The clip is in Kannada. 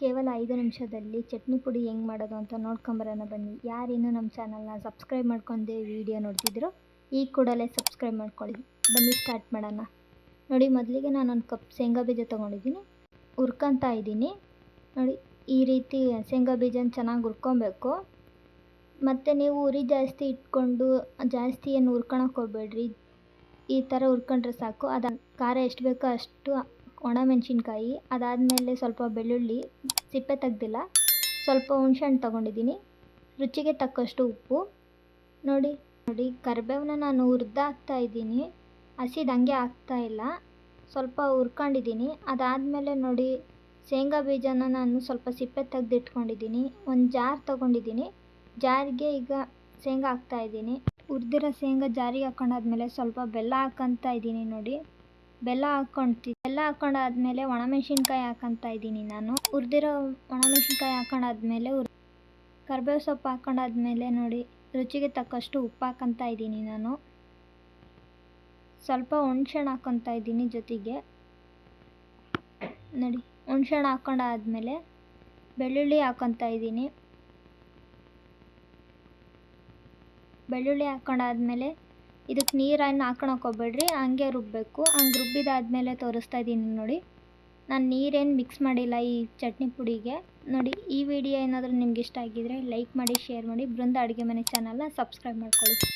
ಕೇವಲ ಐದು ನಿಮಿಷದಲ್ಲಿ ಚಟ್ನಿ ಪುಡಿ ಹೆಂಗೆ ಮಾಡೋದು ಅಂತ ನೋಡ್ಕೊಂಬರೋಣ ಬನ್ನಿ. ಯಾರಿನ್ನೂ ನಮ್ಮ ಚಾನಲ್ನ ಸಬ್ಸ್ಕ್ರೈಬ್ ಮಾಡ್ಕೊಂಡೇ ವಿಡಿಯೋ ನೋಡ್ತಿದ್ರು ಈ ಕೂಡಲೇ ಸಬ್ಸ್ಕ್ರೈಬ್ ಮಾಡ್ಕೊಳ್ಳಿ. ಬನ್ನಿ ಸ್ಟಾರ್ಟ್ ಮಾಡೋಣ. ನೋಡಿ, ಮೊದಲಿಗೆ ನಾನೊಂದು ಕಪ್ ಶೇಂಗಾ ಬೀಜ ತೊಗೊಂಡಿದ್ದೀನಿ. ಹುರ್ಕೊತಾ ಇದ್ದೀನಿ. ನೋಡಿ, ಈ ರೀತಿ ಶೇಂಗಾ ಬೀಜನ ಚೆನ್ನಾಗಿ ಹುರ್ಕೊಬೇಕು. ಮತ್ತು ನೀವು ಉರಿ ಜಾಸ್ತಿ ಇಟ್ಕೊಂಡು ಜಾಸ್ತಿ ಏನು ಹುರ್ಕೊಳಕ್ಕೆ ಹೋಗ್ಬೇಡ್ರಿ. ಈ ಥರ ಹುರ್ಕೊಂಡ್ರೆ ಸಾಕು. ಅದು ಖಾರ ಎಷ್ಟು ಬೇಕೋ ಅಷ್ಟು ಒಣಮೆಣಸಿನ್ಕಾಯಿ, ಅದಾದಮೇಲೆ ಸ್ವಲ್ಪ ಬೆಳ್ಳುಳ್ಳಿ, ಸಿಪ್ಪೆ ತೆಗ್ದಿಲ್ಲ. ಸ್ವಲ್ಪ ಹುಣ್ಸೆಹಣ್ಣು ತೊಗೊಂಡಿದ್ದೀನಿ. ರುಚಿಗೆ ತಕ್ಕಷ್ಟು ಉಪ್ಪು. ನೋಡಿ ನೋಡಿ, ಕರಿಬೇವನ್ನ ನಾನು ಹುರಿದಾಕ್ತಾ ಇದ್ದೀನಿ. ಹಸಿದು ಹಂಗೆ ಇಲ್ಲ. ಸ್ವಲ್ಪ ಹುರ್ಕೊಂಡಿದ್ದೀನಿ. ಅದಾದಮೇಲೆ ನೋಡಿ, ಶೇಂಗಾ ಬೀಜನ ನಾನು ಸ್ವಲ್ಪ ಸಿಪ್ಪೆ ತೆಗ್ದಿಟ್ಕೊಂಡಿದ್ದೀನಿ. ಒಂದು ಜಾರ್ ತೊಗೊಂಡಿದ್ದೀನಿ. ಜಾರಿಗೆ ಈಗ ಶೇಂಗಾ ಹಾಕ್ತಾ ಇದ್ದೀನಿ. ಹುರಿದಿರೋ ಶೇಂಗಾ ಜಾರಿಗೆ ಹಾಕೊಂಡಾದ್ಮೇಲೆ ಸ್ವಲ್ಪ ಬೆಲ್ಲ ಹಾಕ್ಕೊತಾ ಇದ್ದೀನಿ ನೋಡಿ. ಬೆಲ್ಲ ಹಾಕ್ಕೊಂತಿ ಬೆಲ್ಲ ಹಾಕೊಂಡಾದ್ಮೇಲೆ ಒಣಮೆಣ್ಸಿನ್ಕಾಯಿ ಹಾಕೊತಾ ಇದ್ದೀನಿ ನಾನು. ಹುರಿದಿರೋ ಒಣಮೆಣ್ಸಿನ್ಕಾಯಿ ಹಾಕೊಂಡಾದ್ಮೇಲೆ ಹುರ್ ಕರ್ಬೇವು ಸೊಪ್ಪು ಹಾಕೊಂಡಾದ್ಮೇಲೆ ನೋಡಿ, ರುಚಿಗೆ ತಕ್ಕಷ್ಟು ಉಪ್ಪು ಹಾಕೊತಾ ಇದ್ದೀನಿ ನಾನು. ಸ್ವಲ್ಪ ಹುಣ್ಸೆಣ್ ಹಾಕೊತಾ ಇದ್ದೀನಿ ಜೊತೆಗೆ. ನೋಡಿ, ಹುಣ್ಸೆಹಣ್ಣು ಹಾಕೊಂಡಾದ್ಮೇಲೆ ಬೆಳ್ಳುಳ್ಳಿ ಹಾಕೊತಾ ಇದ್ದೀನಿ. ಬೆಳ್ಳುಳ್ಳಿ ಹಾಕ್ಕೊಂಡಾದ್ಮೇಲೆ ಇದಕ್ಕೆ ನೀರನ್ನು ಹಾಕೊಳಕ್ಕೆ ಹೋಗ್ಬೇಡ್ರಿ, ಹಂಗೆ ರುಬ್ಬಬೇಕು ಹಂಗೆ ರುಬ್ಬಿದಾದಮೇಲೆ ತೋರಿಸ್ತಾ ಇದ್ದೀನಿ ನೋಡಿ. ನಾನು ನೀರೇನು ಮಿಕ್ಸ್ ಮಾಡಿಲ್ಲ ಈ ಚಟ್ನಿ ಪುಡಿಗೆ. ನೋಡಿ, ಈ ವಿಡಿಯೋ ಏನಾದರೂ ನಿಮ್ಗೆ ಇಷ್ಟ ಆಗಿದ್ರೆ ಲೈಕ್ ಮಾಡಿ ಶೇರ್ ಮಾಡಿ. ಬೃಂದ ಅಡುಗೆ ಮನೆ ಚಾನಲ್ನ ಸಬ್ಸ್ಕ್ರೈಬ್ ಮಾಡ್ಕೊಳ್ಳಿ.